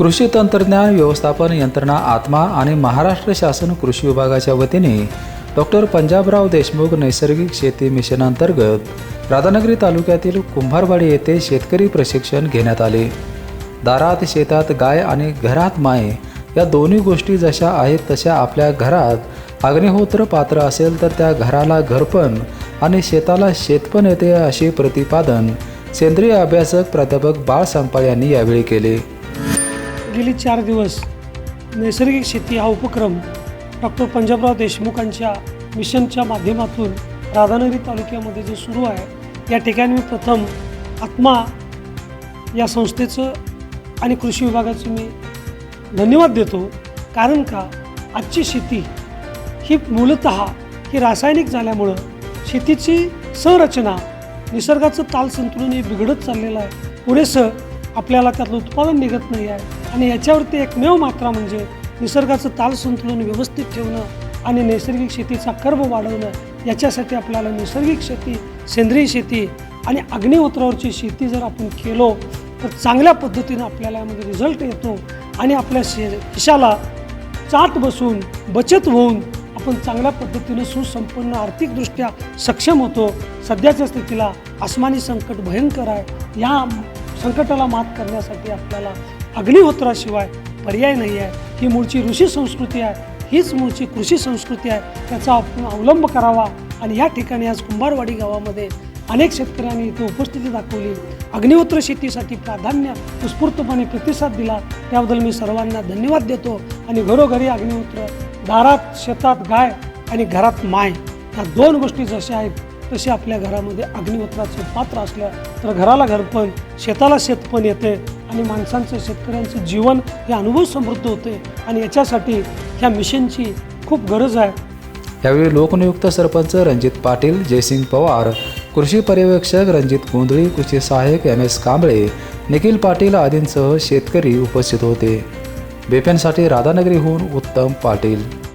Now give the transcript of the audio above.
कृषी तंत्रज्ञान व्यवस्थापन यंत्रणा आत्मा आणि महाराष्ट्र शासन कृषी विभागाच्या वतीने डॉक्टर पंजाबराव देशमुख नैसर्गिक शेती मिशन अंतर्गत राधानगरी तालुक्यातील कुंभारवाडी येथे शेतकरी प्रशिक्षण घेण्यात आले. दारात शेतात गाय आणि घरात माय या दोन्ही गोष्टी जशा आहेत तशा आपल्या घरात अग्निहोत्र पात्र असेल तर त्या घराला घरपण आणि शेताला शेतपण येते असे प्रतिपादन सेंद्रिय अभ्यासक प्राध्यापक बाळ सांगपाळ यांनी यावेळी केले. गेली चार दिवस नैसर्गिक शेती हा उपक्रम डॉक्टर पंजाबराव देशमुखांच्या मिशनच्या माध्यमातून राधानगरी तालुक्यामध्ये जो सुरू आहे या ठिकाणी मी प्रथम आत्मा या संस्थेचं आणि कृषी विभागाचं मी धन्यवाद देतो. कारण का? आजची शेती ही मूलत ही रासायनिक झाल्यामुळं शेतीची संरचना निसर्गाचं ताल संतुलन हे बिघडत चाललेलं आहे. पुरेसं आपल्याला त्यातलं उत्पादन निघत नाही आहे. आणि याच्यावरती एकमेव मात्रा म्हणजे निसर्गाचं ताल संतुलन व्यवस्थित ठेवणं आणि नैसर्गिक शेतीचा कर्ब वाढवणं याच्यासाठी आपल्याला नैसर्गिक शेती सेंद्रिय शेती आणि अग्निहोत्रावरची शेती जर आपण केलो तर चांगल्या पद्धतीनं आपल्याला यामध्ये रिझल्ट येतो आणि आपल्या शे खिशाला चाट बसून बचत होऊन आपण चांगल्या पद्धतीनं सुसंपन्न आर्थिकदृष्ट्या सक्षम होतो. सध्याच्या स्थितीला आसमानी संकट भयंकर आहे. या संकटाला मात करण्यासाठी आपल्याला अग्निहोत्राशिवाय पर्याय नाही आहे. ही मूळची ऋषी संस्कृती आहे. हीच मूळची कृषी संस्कृती आहे. त्याचा आपण अवलंब करावा. आणि या ठिकाणी आज कुंभारवाडी गावामध्ये अनेक शेतकऱ्यांनी इथे उपस्थिती दाखवली. अग्निहोत्र शेतीसाठी प्राधान्य उत्स्फूर्तपणे प्रतिसाद दिला. त्याबद्दल मी सर्वांना धन्यवाद देतो. आणि घरोघरी अग्निहोत्र दारात शेतात गाय आणि घरात माय ह्या दोन गोष्टी जशा आहेत तसे आपल्या घरामध्ये अग्निहोत्राचं पात्र असल्या तर घराला घरपण शेताला शेतपण येते आणि माणसांचं शेतकऱ्यांचं जीवन हे अनुभव समृद्ध होते. आणि याच्यासाठी ह्या मिशनची खूप गरज आहे. यावेळी लोकनियुक्त सरपंच रणजित पाटील जयसिंग पवार कृषी पर्यवेक्षक रणजित गोंधळी कृषी सहाय्यक एम एस कांबळे निखिल पाटील आदींसह शेतकरी उपस्थित होते. बेपेनसाठी राधानगरीहून उत्तम पाटील.